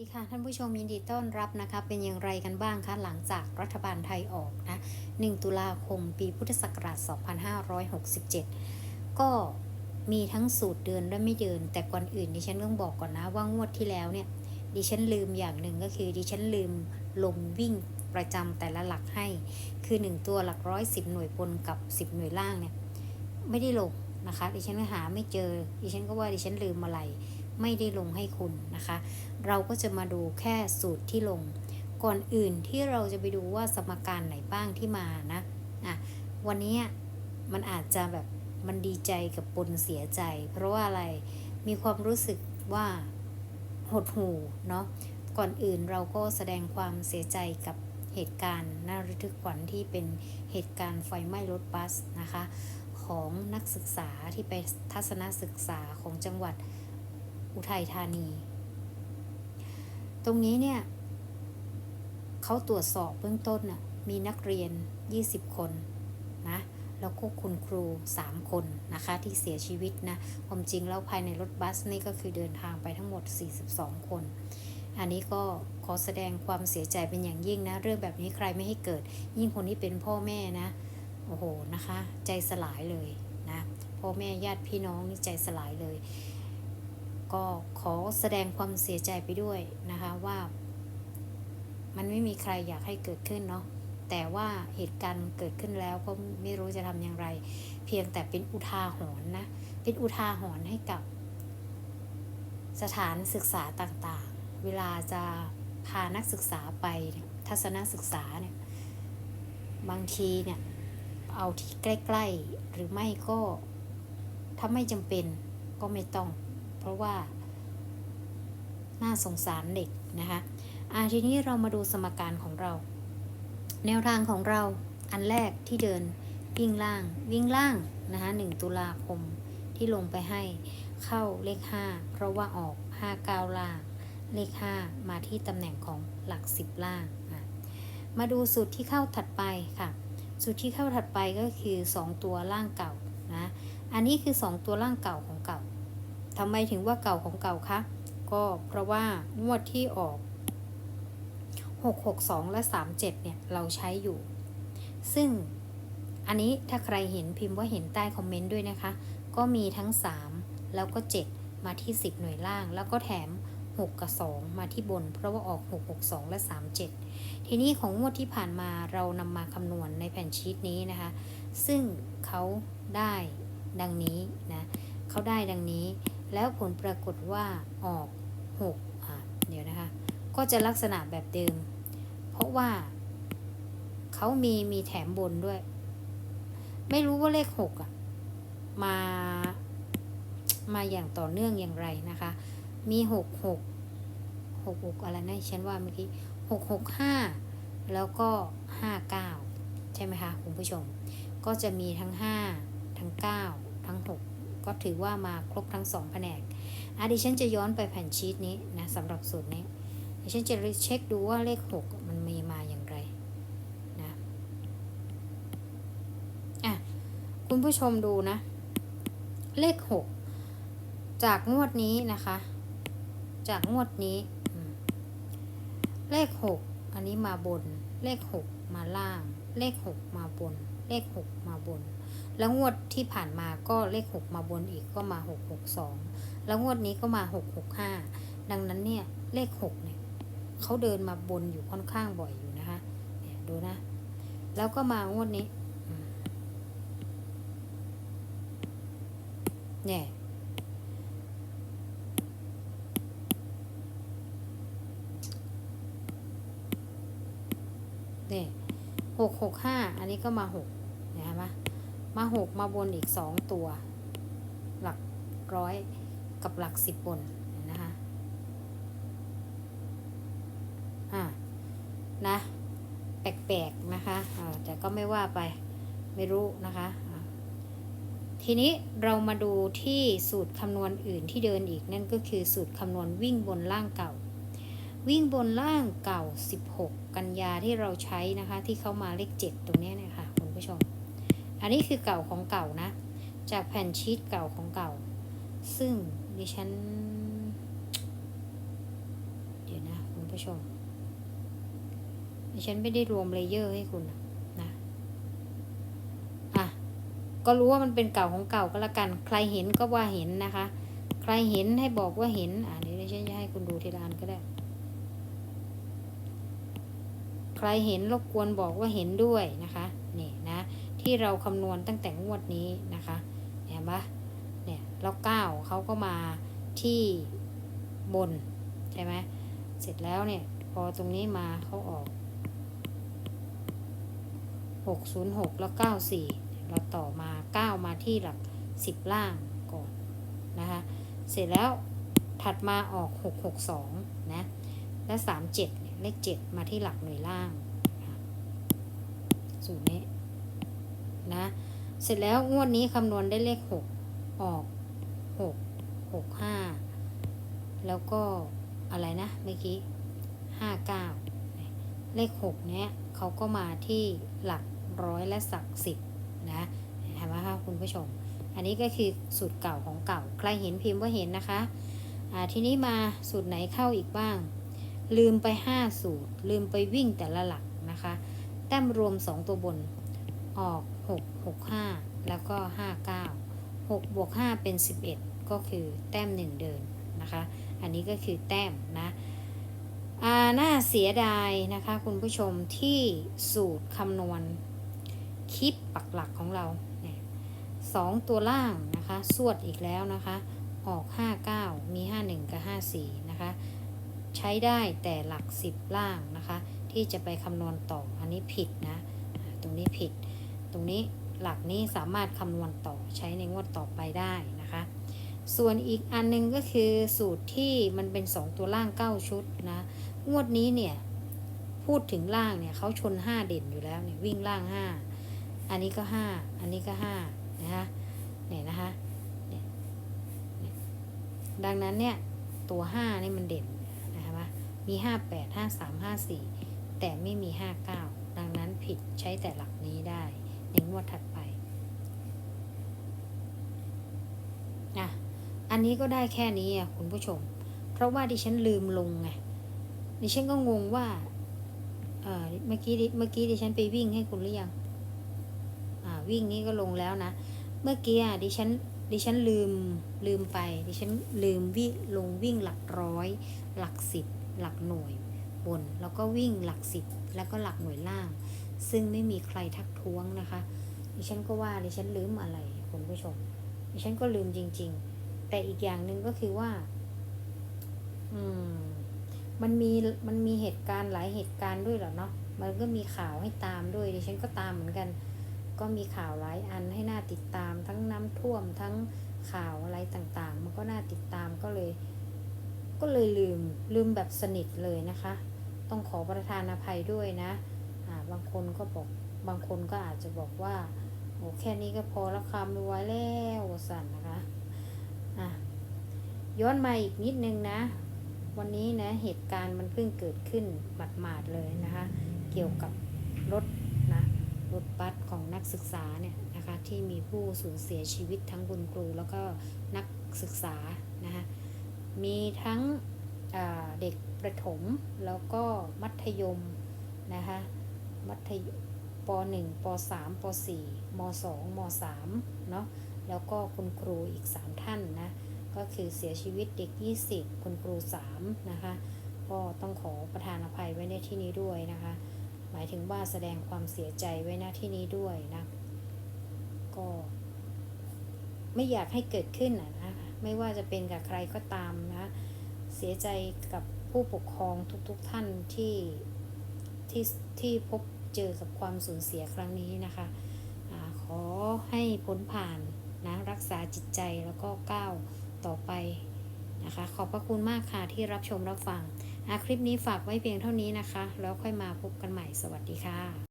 ดีค่ะท่านผู้ชมยินดีต้อนรับนะคะเป็นอย่างไรกันบ้างคะหลังจากรัฐบาลไทยออกนะ 1 ตุลาคมปีพุทธศักราช 2567 ก็มีทั้งสูตรเดินและไม่เดินแต่ก่อนอื่นดิฉันต้องบอกก่อนนะว่างวดที่แล้วเนี่ยดิฉันลืมอย่างหนึ่งก็คือดิฉันลืมลงวิ่งประจำแต่ละหลักให้ คือ 1 ตัวหลักร้อยสิบหน่วยบนกับ 10 หน่วยล่างเนี่ยไม่ได้ลงนะคะดิฉันก็หาไม่เจอดิฉันก็ว่าดิฉันลืมอะไรไม่ได้ลงให้คุณนะคะ เราก็จะมาดูแค่สูตรที่ลง ก่อนอื่นที่เราจะไปดูว่าสมการไหนบ้างที่มานะอะวันนี้มันอาจจะแบบมันดีใจกับปนเสียใจ เพราะว่าอะไรมีความรู้สึกว่าหดหูเนาะก่อนอื่นเราก็แสดงความเสียใจกับเหตุการณ์น่าระทึกขวัญที่เป็นเหตุการณ์ไฟไหม้รถบัสนะคะของนักศึกษาที่ไปทัศนศึกษาของจังหวัดอุทัยธานี ตรงนี้เนี่ยเขาตรวจสอบเบื้องต้นน่ะมีนักเรียน 20 คนนะแล้วก็คุณครู 3 คนนะคะที่เสียชีวิตนะความจริงแล้วภายในรถบัสนี่ก็คือเดินทางไปทั้งหมด 42 คน อันนี้ก็ขอแสดงความเสียใจเป็นอย่างยิ่งนะ เรื่องแบบนี้ใครไม่ให้เกิด ยิ่งคนที่เป็นพ่อแม่นะโอ้โหนะคะ ใจสลายเลยนะพ่อแม่ญาติพี่น้องนี่ใจสลายเลย ก็ขอแสดงความเสียใจไปด้วยนะคะว่า มันไม่มีใครอยากให้เกิดขึ้นเนาะแต่ว่าเหตุการณ์เกิดขึ้นแล้วก็ไม่รู้จะทำอย่างไร เพียงแต่เป็นอุทาหรณ์นะ เป็นอุทาหรณ์ให้กับ สถานศึกษาต่างๆ เวลาจะพานักศึกษาไปทัศนศึกษาเนี่ยบางทีเนี่ยเอาที่ใกล้ ๆ หรือไม่ก็ถ้าไม่จำเป็นก็ไม่ต้อง เพราะว่า น่าสงสารเด็กนะคะอาทีนี้เรามาดูสมการของเรา แนวทางของเราอันแรกที่เดินวิ่งล่าง วิ่งล่างนะคะ1ตุลาคมที่ลงไปให้เข้าเลข 5 เพราะว่าออก 5 9 ล่าง เลข 5 มาที่ตำแหน่งของหลัก 10 ล่าง มาดูสูตรที่เข้าถัดไปค่ะสูตรที่เข้าถัดไปก็คือ 2 ตัวล่างเก่านะ อันนี้คือ 2 ตัวล่างเก่าของเก่า ทำไมถึงว่าเก่าของเก่าคะ ก็เพราะว่างวดที่ออก 662 และ 37 เนี่ย เราใช้อยู่ ซึ่งอันนี้ถ้าใครเห็นพิมพ์ว่าเห็นใต้คอมเมนต์ด้วยนะคะ ก็มีทั้ง 3 แล้วก็ 7 มาที่ 10 หน่วยล่าง แล้วก็แถม 6 กับ 2 มาที่บน เพราะว่าออก 662 และ 37 ทีนี้ของงวดที่ผ่านมาเรานำมาคำนวณในแผ่นชีตนี้นะคะ ซึ่งเขาได้ดังนี้นะเขาได้ดังนี้ แล้วผลปรากฏว่าออก6อะเดี๋ยวนะคะ ก็จะลักษณะแบบเดิม เพราะว่าเขามีมีแถมบนด้วย ไม่รู้ว่าเลข6อะ มา มาอย่างต่อเนื่องอย่างไรนะคะ มี 6 6 6 6อะไรนะฉันว่าเมื่อกี้6 6 5 แล้วก็ 5 9 ใช่ไหมคะ คุณผู้ชม ก็จะมีทั้ง 5 ทั้ง 9 ทั้ง 6 ก็ถือว่ามาครบทั้ง 2 แผนกอะดิฉันจะย้อนไปแผ่นชีตนี้นะสำหรับสูตรนี้ดิฉันจะเช็คดูว่าเลข 6 มันมีมาอย่างไรนะอะคุณผู้ชมดูนะ เลข 6 จากงวดนี้นะคะ จากงวดนี้ เลข 6 อันนี้มาบน เลข 6 มาล่าง เลข 6 มาบน เลข 6 มาบน แล้วงวดที่ผ่านมาก็เลข 6 มาบนอีกก็มา 6 6 2 แล้วงวดนี้ก็มา 6 6 5 ดังนั้นเนี่ยเลข 6 เนี่ยเขาเดินมาบนอยู่ค่อนข้างบ่อยอยู่นะคะเนี่ยดูนะ แล้วก็มางวดนี้เนี่ยนี่หกหกห้าอันนี้ก็มาหก มาหกมาบนอีกสองตัว หลักร้อยกับหลักสิบบนนะคะอ่านะ แปลกๆนะคะอ่าแต่ก็ไม่ว่าไปไม่รู้นะคะทีนี้เรามาดูที่สูตรคำนวณอื่นที่เดินอีกนั่นก็คือสูตรคำนวณวิ่งบนล่างเก่า วิ่งบนล่างเก่า 16 กันยาที่เราใช้นะคะ ที่เข้ามาเลข 7 ตรงนี้เนี่ยค่ะคุณผู้ชม อันนี้คือเก่าของเก่านะ จากแผ่นชีตเก่าของเก่า ซึ่งดิฉัน เดี๋ยวนะคุณผู้ชม ดิฉันไม่ได้รวมเลเยอร์ให้คุณนะอะก็รู้ว่ามันเป็นเก่าของเก่าก็แล้วกัน ใครเห็นก็ว่าเห็นนะคะ ใครเห็นให้บอกว่าเห็น อ่าเดี๋ยวดิฉันจะให้คุณดูทีละอันก็ได้ใครเห็นรบกวนบอกว่าเห็นด้วยนะคะ ที่เราคำนวณตั้งแต่งวดนี้นะคะเห็นปะเนี่ยแล้วเก้าเขาก็มาที่บนใช่ไหมเสร็จแล้วเนี่ยพอตรงนี้มาเขาออกหกศูนย์หกแล้วเก้าสี่เราต่อมาเก้ามาที่หลักสิบล่างก่อนนะคะ เสร็จแล้วถัดมาออกหกหกสองนะ และสามเจ็ดเนี่ยเลขเจ็ดมาที่หลักหน่วยล่างสูตรนี้ นะ เสร็จแล้วงวดนี้คำนวณได้เลขหกออกหกหกห้าแล้วก็อะไรนะเมื่อกี้ห้าเก้าเลขหกเนี้ยเขาก็มาที่หลักร้อยและสักสิบนะเห็นไหมคะคุณผู้ชม อันนี้ก็คือสูตรเก่าของเก่า ใครเห็นพิมพ์ว่าเห็นนะคะทีนี้มาสูตรไหนเข้าอีกบ้าง ลืมไป 5 สูตร ลืมไปวิ่งแต่ละหลักนะคะ แต้มรวม 2 ตัวบนออก 6 6 5 แล้วก็ 5 9 6 บวก 5 เป็น 11 ก็คือแต้ม 1 เดินนะคะ อันนี้ก็คือแต้มนะอาน่าเสียดายนะคะคุณผู้ชมที่สูตรคำนวณคลิปปักหลักของเราเนี่ยสองตัวล่างนะคะ สวดอีกแล้วนะคะ ออก 59 มี 51 กับ 54 นะคะ ใช้ได้แต่หลัก 10 ล่างนะคะ ที่จะไปคำนวณต่ออันนี้ผิดนะ ตรงนี้ผิด รงนี้หลักนี้สามารถคำนวณต่อใช้ในงวดต่อไปได้นะคะ ส่วนอีกอันนึงก็คือสูตรที่มันเป็น 2 ตัวล่าง 9 ชุดนะ งวดนี้เนี่ย พูดถึงล่างเนี่ยเขาชน 5 เด่นอยู่แล้วเนี่ยวิ่งล่าง 5 อันนี้ก็ 5 อันนี้ก็ 5 นะคะเนี่ยนะคะเนี่ยดังนั้นเนี่ย ตัว 5 นี่มันเด่นนะคะมี 5 8 5 3 5 4 แต่ไม่มี 5 9 ดังนั้นผิดใช้แต่หลักนี้ งวดถัดไปอะอันนี้ก็ได้แค่นี้อะคุณผู้ชม เพราะว่าดิฉันลืมลงไงดิฉันก็งงว่าเออเมื่อกี้ดิเมื่อกี้ดิฉันไปวิ่งให้คุณหรือยังอ่าวิ่งนี้ก็ลงแล้วนะ เมื่อกี้อะดิฉันดิฉันลืมลืมไปดิฉันลืมวิ่งลงวิ่งหลักร้อย หลักสิบหลักหน่วยบน แล้วก็วิ่งหลักสิบแล้วก็หลักหน่วยล่าง ซึ่งไม่มีใครทักท้วงนะคะดิฉันก็ว่าดิฉันลืมอะไรคุณผู้ชมดิฉันก็ลืมจริง ๆ แต่อีกอย่างหนึ่งก็คือว่า อืม มันมีมันมีเหตุการณ์หลายเหตุการณ์ด้วยเหรอเนาะมันก็มีข่าวให้ตามด้วยดิฉันก็ตามเหมือนกัน ก็มีข่าวหลายอันให้น่าติดตามทั้งน้ำท่วมทั้งข่าวอะไรต่างๆ มันก็น่าติดตามก็เลย ก็เลยลืมลืมแบบสนิทเลยนะคะ ต้องขอประทานอภัยด้วยนะ บางคนก็บอกบางคนก็อาจจะบอกว่าโอ้แค่นี้ก็พอล้วคำไม่ไหวแล้วสั่นนะคะอะย้อนมาอีกนิดนึงนะ วันนี้นะเหตุการณ์มันเพิ่งเกิดขึ้นหมาดๆเลยนะคะ เกี่ยวกับรถนะรถบัสของนักศึกษาเนี่ยนะคะที่มีผู้สูญเสียชีวิตทั้งคุณครูแล้วก็นักศึกษานะคะมีทั้งเด็กประถมแล้วก็มัธยมนะคะ มัธยมป .1 ป .3 ป .4 ม .2 ม .3 เนาะแล้วก็คุณครูอีก 3 ท่านนะ ก็คือเสียชีวิตเด็ก 20 คุณครู 3 นะคะ ก็ต้องขอประทานอภัยไว้ในที่นี้ด้วยนะคะ หมายถึงว่าแสดงความเสียใจไว้ณที่นี้ด้วยนะ ก็ ไม่อยากให้เกิดขึ้นนะนะไม่ว่าจะเป็นกับใครก็ตามนะ เสียใจกับผู้ปกครองทุกๆทท่านที่ที่ที่พบ เจอกับความสูญเสียครั้งนี้นะคะอาขอให้พ้นผ่านนะรักษาจิตใจแล้วก็ก้าวต่อไปนะคะ ขอบพระคุณมากค่ะที่รับชมรับฟังคลิปนี้ฝากไว้เพียงเท่านี้นะคะ แล้วค่อยมาพบกันใหม่สวัสดีค่ะ